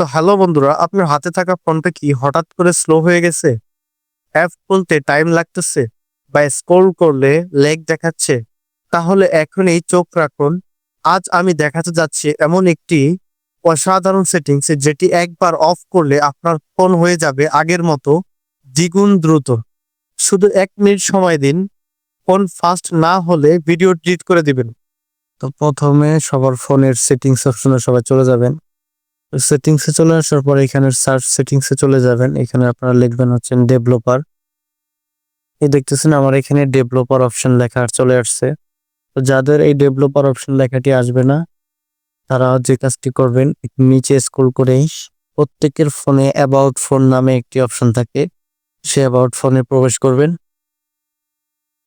তো হ্যালো বন্ধুরা, আপনার হাতে থাকা ফোনটা কি হঠাৎ করে স্লো হয়ে গেছে? অ্যাপ খুলতে টাইম লাগতেছে বা স্ক্রল করলে লেগ দেখাচ্ছে? তাহলে এখনই চোখ রাখুন। আজ আমি দেখাতে যাচ্ছি এমন একটি অসাধারণ সেটিংস যেটি একবার অফ করলে আপনার ফোন হয়ে যাবে আগের মতো দ্বিগুণ দ্রুত। শুধু এক মিনিট সময় দিন ফোন ফাস্ট না হলে ভিডিও ডিলিট করে দিবেন। তো প্রথমে সবার ফোনের সেটিংস অপশনে সবাই চলে যাবেন। সেটিংসে চলে আসার পর এখানে সার্চ সেটিংসে চলে যাবেন। এখানে আপনারা লিখবেন হচ্ছেন ডেভেলপার এই দেখতেছেন আমার এখানে ডেভেলপার অপশন লেখা চলে আসছে। তো যাদের এই ডেভেলপার অপশন লেখাটি আসবে না, তারা যে কাজটি করবেন নিচে স্ক্রল করে প্রত্যেকের ফোনে অ্যাবাউট ফোন নামে একটি অপশন থাকে। সে অ্যাবাউট ফোনে প্রবেশ করবেন।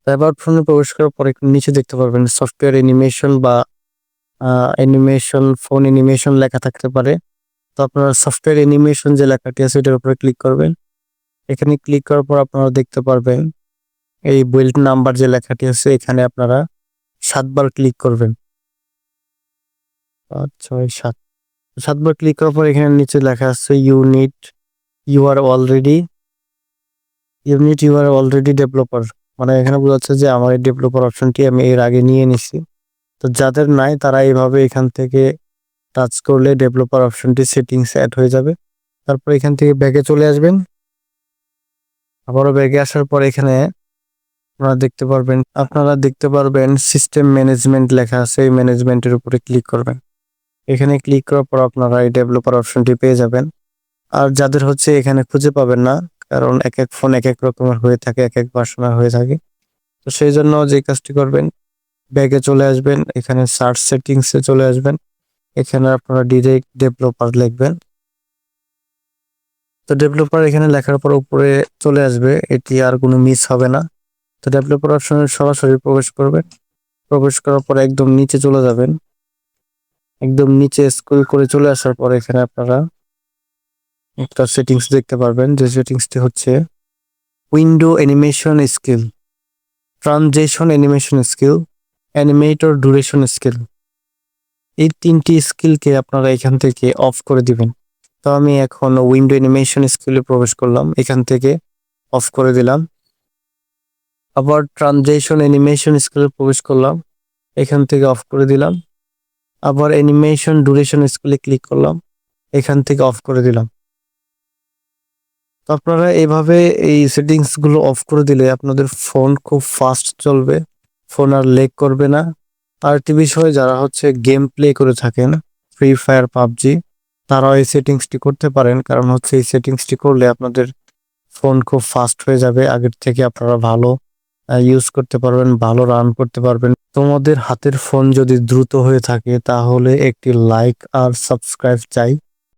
অ্যাবাউট ফোনে প্রবেশ করার পরে নিচে দেখতে পারবেন সফটওয়্যার অ্যানিমেশন বা অ্যানিমেশন ফোন অ্যানিমেশন লেখা থাকতে পারে। তো আপনারা সফটওয়্যার অ্যানিমেশন যে লেখাটি আছে, এটার উপরে ক্লিক করবেন। এখানে ক্লিক করার পর আপনারা দেখতে পারবেন, এই বিল্ড নাম্বার যে লেখাটি আছে, এখানে আপনারা সাতবার ক্লিক করবেন। পাঁচ, ছয়, সাত। সাতবার ক্লিক করার পর এখানে নিচে লেখা আছে unit U R already unit U R already developer মানে এখানে বোঝাচ্ছে যে আমার এই ডেভেলপার অপশনটি আমি এর আগে নিয়ে নিছি। তো যাদের নাই, তারা এইভাবে এখান থেকে টাচ করলে ডেভেলপার অপশনটি সেটিংস অ্যাড হয়ে যাবে। তারপর এখান থেকে ব্যাগে চলে আসবেন। আবারও ব্যাগে আসার পর এখানে আপনারা দেখতে পারবেন, আপনারা দেখতে পারবেন সিস্টেম ম্যানেজমেন্ট লেখা আছে, এই ম্যানেজমেন্টের উপরে ক্লিক করবেন। এখানে ক্লিক করার পর আপনারা এই ডেভেলপার অপশনটি পেয়ে যাবেন। আর যাদের হচ্ছে এখানে খুঁজে পাবেন না, কারণ এক এক ফোন এক এক রকমের হয়ে থাকে, এক এক ভার্সনের হয়ে থাকে। তো সেই জন্য যে কাজটি করবেন ব্যাগে চলে আসবেন, এখানে সার্চ সেটিংসে চলে আসবেন। এখানে আপনারা ডিরেক্ট ডেভেলপার লিখবেন। তো ডেভেলপার এখানে লেখার পর উপরে চলে আসবে, এটি আর কোনো মিস হবে না। তো ডেভেলপার অপশনে সরাসরি প্রবেশ করবেন। প্রবেশ করার পর একদম নিচে চলে যাবেন। একদম নিচে স্ক্রল করে চলে আসার পর এখানে আপনারা একটা সেটিংস দেখতে পারবেন, যে সেটিংসটি হচ্ছে window animation scale transition animation scale animator duration scale এই তিনটি স্কিলকে আপনারা এখান থেকে অফ করে দিবেন। তো আমি এখন উইন্ডো অ্যানিমেশন স্কিলে প্রবেশ করলাম, এখান থেকে অফ করে দিলাম। আবার ট্রানজেকশন অ্যানিমেশন স্কিলে প্রবেশ করলাম, এখান থেকে অফ করে দিলাম। আবার অ্যানিমেশন ডুরেশন স্কিলে ক্লিক করলাম, এখান থেকে অফ করে দিলাম। তো আপনারা এভাবে এই সেটিংসগুলো অফ করে দিলে আপনাদের ফোন খুব ফাস্ট চলবে ফোন আর লেগ করবে না। আরেকটি বিষয়, যারা হচ্ছে গেম প্লে করে থাকেন ফ্রি ফায়ার পাবজি, তারাও এই সেটিংসটি করতে পারেন। কারণ হচ্ছে এই সেটিংসটি করলে আপনাদের ফোন খুব ফাস্ট হয়ে যাবে। আগের থেকে আপনারা ভালো ইউজ করতে পারবেন, ভালো রান করতে পারবেন। তোমাদের হাতের ফোন যদি দ্রুত হয়ে থাকে, তাহলে একটি লাইক আর সাবস্ক্রাইব চাই।